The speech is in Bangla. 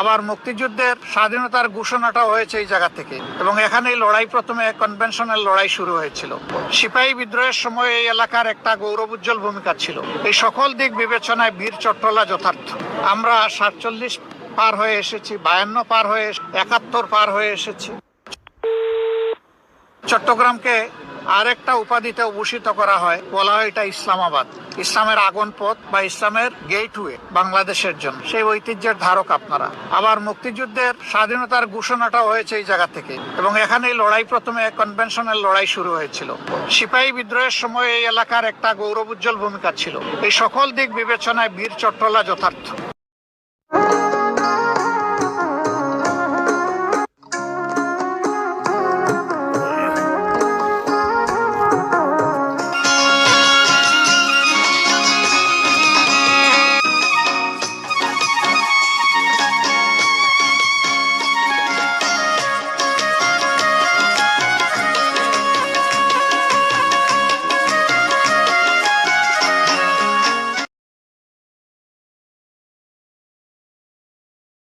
আবার মুক্তিযুদ্ধের স্বাধীনতার ঘোষণাটা হয়েছে এই জায়গা থেকে। এবং এখানেই লড়াই প্রথমে কনভেনশনাল লড়াই শুরু হয়েছিল। সিপাহী বিদ্রোহের সময় এই এলাকার একটা গৌরব উজ্জ্বল ভূমিকা ছিল। এই সকল দিক বিবেচনায় বীর চট্টলা যথার্থ। আমরা সাতচল্লিশ পার হয়ে এসেছি, বায়ান্ন পার হয়ে একাত্তর পার হয়ে এসেছি। চট্টগ্রামকে আরেকটা উপাধিতে ভূষিত করা হয়, বলা হয় এটা ইসলামাবাদ। ইসলামের আগন পথ বা ইসলামের গেটওয়ে বাংলাদেশের জন্য। সেই ঐতিহ্যের ধারক আপনারা। আবার মুক্তিযুদ্ধের স্বাধীনতার ঘোষণাটা হয়েছে এই জায়গা থেকে। এবং এখানেই লড়াই প্রথমে কনভেনশনের লড়াই শুরু হয়েছিল। সিপাহী বিদ্রোহের সময় এই এলাকার একটা গৌরব উজ্জ্বল ভূমিকা ছিল। এই সকল দিক বিবেচনায় বীর চট্টলা যথার্থ।